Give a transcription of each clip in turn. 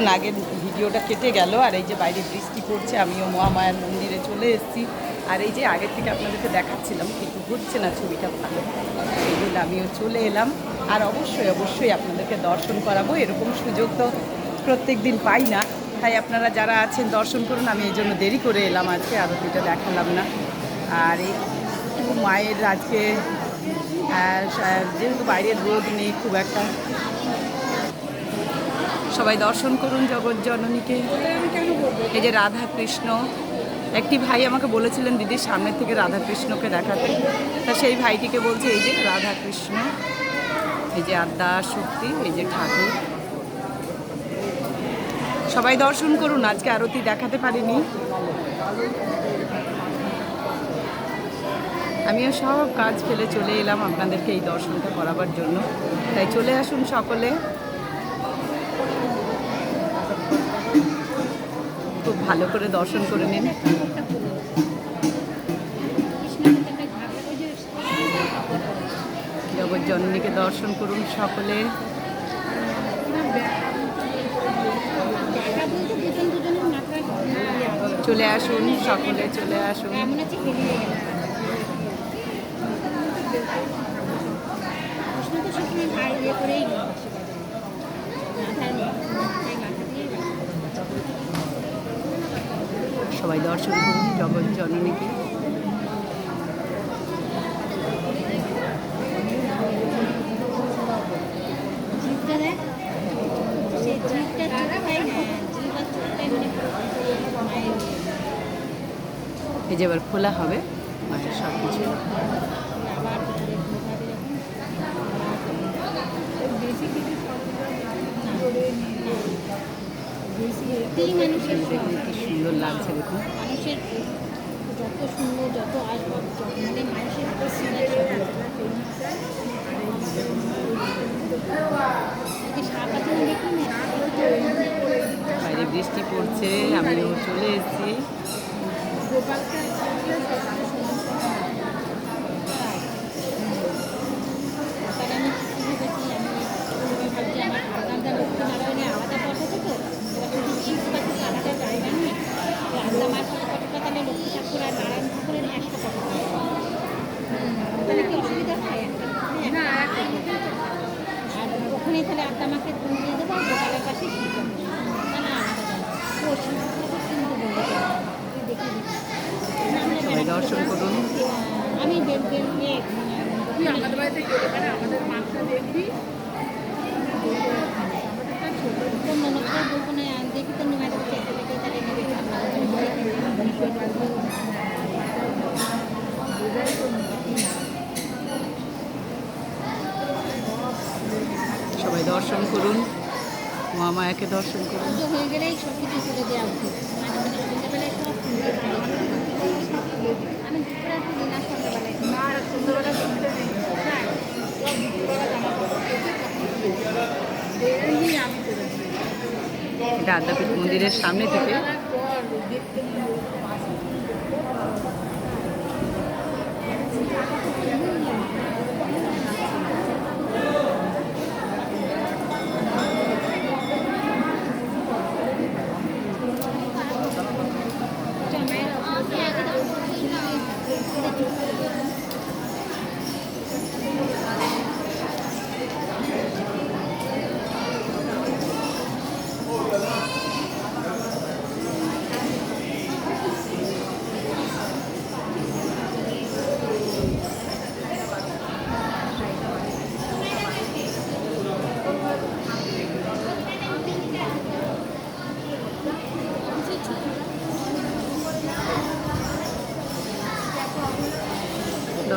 চলুন ভিডিওটা কেটে গেল, আর এই যে বাইরে বৃষ্টি পড়ছে, আমিও মহামায়ার মন্দিরে চলে এসেছি। আর এই যে আগের থেকে আপনাদেরকে দেখাচ্ছিলাম, কিন্তু হচ্ছে না ছবিটা ভালো। এই জন্য আমিও চলে এলাম। আর অবশ্যই অবশ্যই আপনাদেরকে দর্শন করাবো, এরকম সুযোগ তো প্রত্যেক দিন পাই না। তাই আপনারা যারা আছেন, দর্শন করুন, আমি এই জন্য দেরি করে এলাম আজকে আরতিটা দেখালাম না। আর এই মায়ের আজকে যেহেতু বাইরের রোদ নেই, খুব একটা সবাই দর্শন করুন জগৎ জননীকে। এই যে রাধা কৃষ্ণ একটি ভাই আমাকে বলেছিলেন দিদির সামনের থেকে রাধা কৃষ্ণকে দেখাতে। তা সেই ভাইটিকে বলছে, এই যে রাধা কৃষ্ণ এই যে আদ্যা শক্তি, এই যে ঠাকুর। সবাই দর্শন করুন, আজকে আরতি দেখাতে পারিনি। আমিও সব কাজ ফেলে চলে এলাম আপনাদেরকে এই দর্শনটা করাবার জন্য। তাই চলে আসুন সকলে। ভালো করে দর্শন করে নিন। জগৎ জননীকে দর্শন করুন সকলে। চলে আসুন সকলে, চলে আসুন। সবাই দর্শন করুন জগৎ জননীকে। এই যে এবার খোলা হবে মায়ের সব কিছু কি সুন্দর লাগছে দেখুন। মানুষের যত সুন্দর যত আসবাব মানে মানুষের বাইরে বৃষ্টি পড়ছে আমিও চলে এসেছি আমি কি ভেবেছি আমি আমি ভাবছি আমার আলাদা লক্ষ্মী নারায়ণে আলাদা পথ আছে তো এবার যদি চিন্তা পাচ্ছি আলাদা জায়গা নেই আলাদা মার সাথে কতটা তাহলে লক্ষ্মী ঠাকুর আর নারায়ণ ঠাকুরের একটা কথা তাহলে কি অসুবিধা হয় না আর ওখানে তাহলে আড্ডা মাকে দিয়ে দেবো আর দোকানের পাশে না না কিন্তু তুই দেখে দর্শন করুন আমি আমাদের বাড়িতে গেলে মানে আমাদের মাংস দেখবি কোন ননদকে বলব না দেখি তো নিমাই দেবো চেক থেকে তাহলে নেবে সবাই দর্শন করুন মহামায়াকে দর্শন পুজো হয়ে গেলেই সব কিছু করে দেওয়া উচিত। মানে আমি দুপুরে দিন আর সন্ধ্যাবেলায় না সন্ধ্যাবেলা হ্যাঁ সব দুপুরবেলা জামা কাপড় কেটে এই আমি করে দিই এটা আদ্যাপীঠ মন্দিরের সামনে থেকে পর দেখতে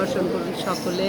দর্শন করুন সকলে।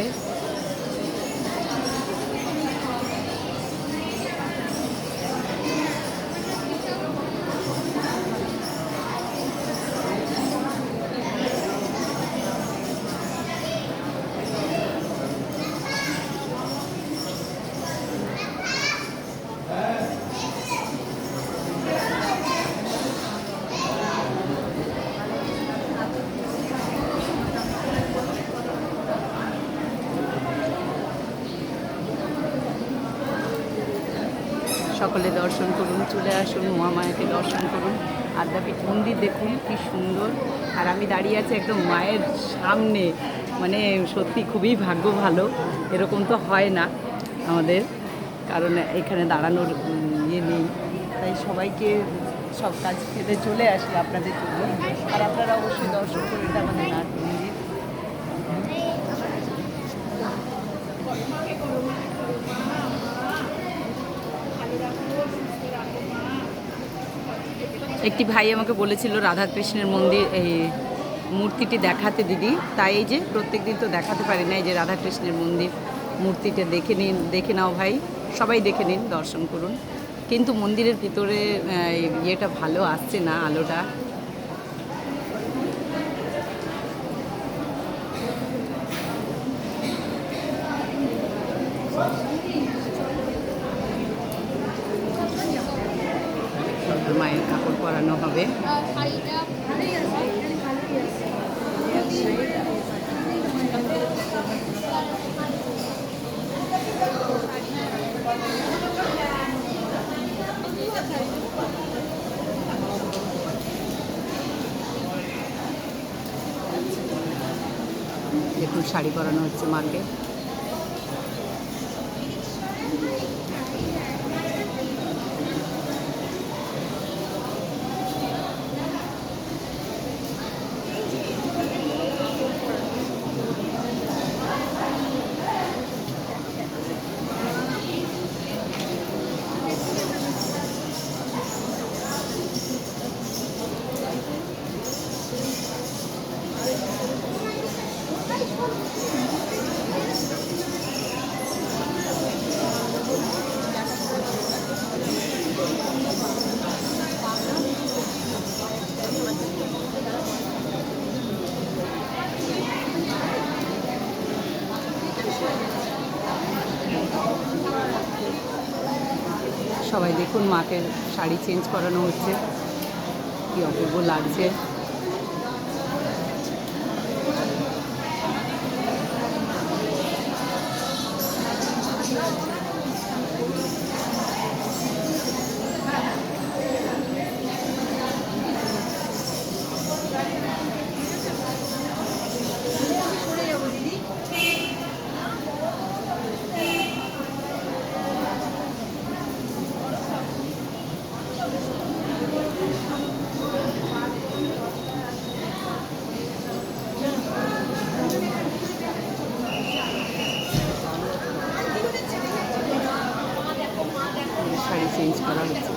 সকলে দর্শন করুন, চলে আসুন মহামায়াকে দর্শন করুন আর আদ্যাপীঠ মন্দির দেখুন, কি সুন্দর। আর আমি দাঁড়িয়ে আছি একদম মায়ের সামনে। মানে সত্যি খুবই ভাগ্য ভালো। এরকম তো হয় না আমাদের, কারণ এখানে দাঁড়ানোর ইয়ে নেই। তাই সবাইকে সব কাজ খেতে চলে আসি আপনাদের জন্য। আর আপনারা অবশ্যই দর্শন করুন, এটা আমাদের নাট মন্দির। একটি ভাই আমাকে বলেছিল, রাধাকৃষ্ণের মন্দির, এই মূর্তিটি দেখাতে দিদি। তাই এই যে প্রত্যেকদিন তো দেখাতে পারি না, এই যে রাধাকৃষ্ণের মন্দির, মূর্তিটা দেখে নিন, দেখে নাও ভাই, সবাই দেখে নিন, দর্শন করুন। কিন্তু মন্দিরের ভিতরে ইয়েটা ভালো আসছে না, আলোটা? মায়ের কাপড় পরানো হবে। দেখুন শাড়ি পরানো হচ্ছে মাকে সবাই দেখুন মাকে শাড়ি চেঞ্জ করানো হচ্ছে। কী অপূর্ব লাগছে। শাড়ি চেঞ্জ করা হচ্ছে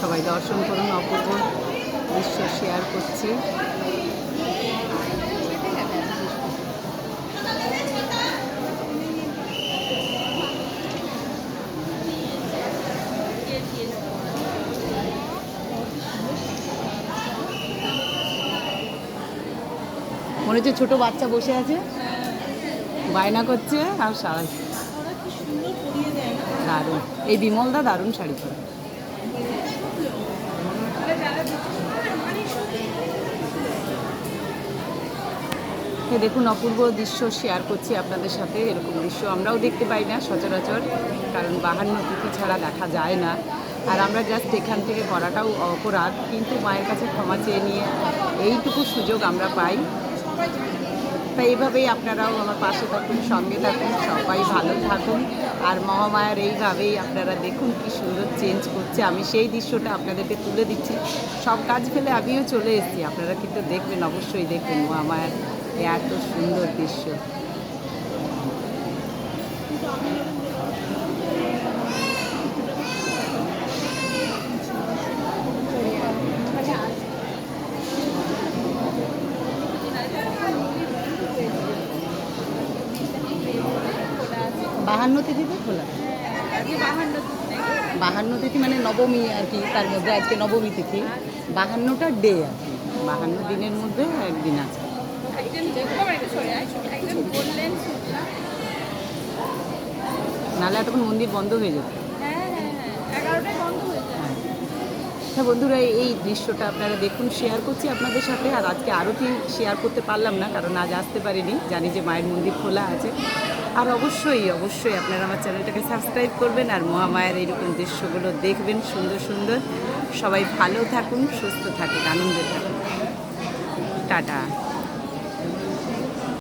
সবাই দর্শন করুন অপূর্ব দৃশ্য শেয়ার করছি মনে হচ্ছে ছোটো বাচ্চা বসে আছে। বায়না করছে আর সারা দারুণ। এই বিমলদা দারুণ শাড়ি পরে। দেখুন, অপূর্ব দৃশ্য শেয়ার করছি আপনাদের সাথে, এরকম দৃশ্য আমরাও দেখতে পাই না সচরাচর, কারণ বাহান্ন তিথি ছাড়া দেখা যায় না। আর আমরা জাস্ট এখান থেকে করাটাও অপরাধ, কিন্তু মায়ের কাছে ক্ষমা চেয়ে নিয়ে এইটুকু সুযোগ আমরা পাই। তাই এইভাবেই আপনারাও আমার পাশে থাকুন, সঙ্গে থাকুন, সবাই ভালো থাকুন। আর মহামায়ার এইভাবেই আপনারা দেখুন কি সুন্দর চেঞ্জ করছে। আমি সেই দৃশ্যটা আপনাদেরকে তুলে দিচ্ছি। সব কাজ ফেলে আমিও চলে এসেছি। আপনারা কিন্তু দেখবেন, অবশ্যই দেখবেন মহামায়ার এত সুন্দর দৃশ্য বাহান্ন তিথিতে খোলা বাহান্ন তিথি মানে নবমী আর কি, তার মধ্যে আজকে নবমী তিথি। বাহান্নটা ডে আর কি। বাহান্ন দিনের মধ্যে একদিন আছে। নাহলে এতক্ষণ মন্দির বন্ধ হয়ে যেত। হ্যাঁ বন্ধুরা, এই দৃশ্যটা আপনারা দেখুন শেয়ার করছি আপনাদের সাথে। আর আজকে আরও আরতি শেয়ার করতে পারলাম না, কারণ আজ আসতে পারিনি। জানি যে মায়ের মন্দির খোলা আছে। আর অবশ্যই অবশ্যই আপনারা আমার চ্যানেলটাকে সাবস্ক্রাইব করবেন আর মহামায়ের এইরকম দৃশ্যগুলো দেখবেন সুন্দর সুন্দর। সবাই ভালো থাকুন, সুস্থ থাকুন, আনন্দে থাকুন। টাটা।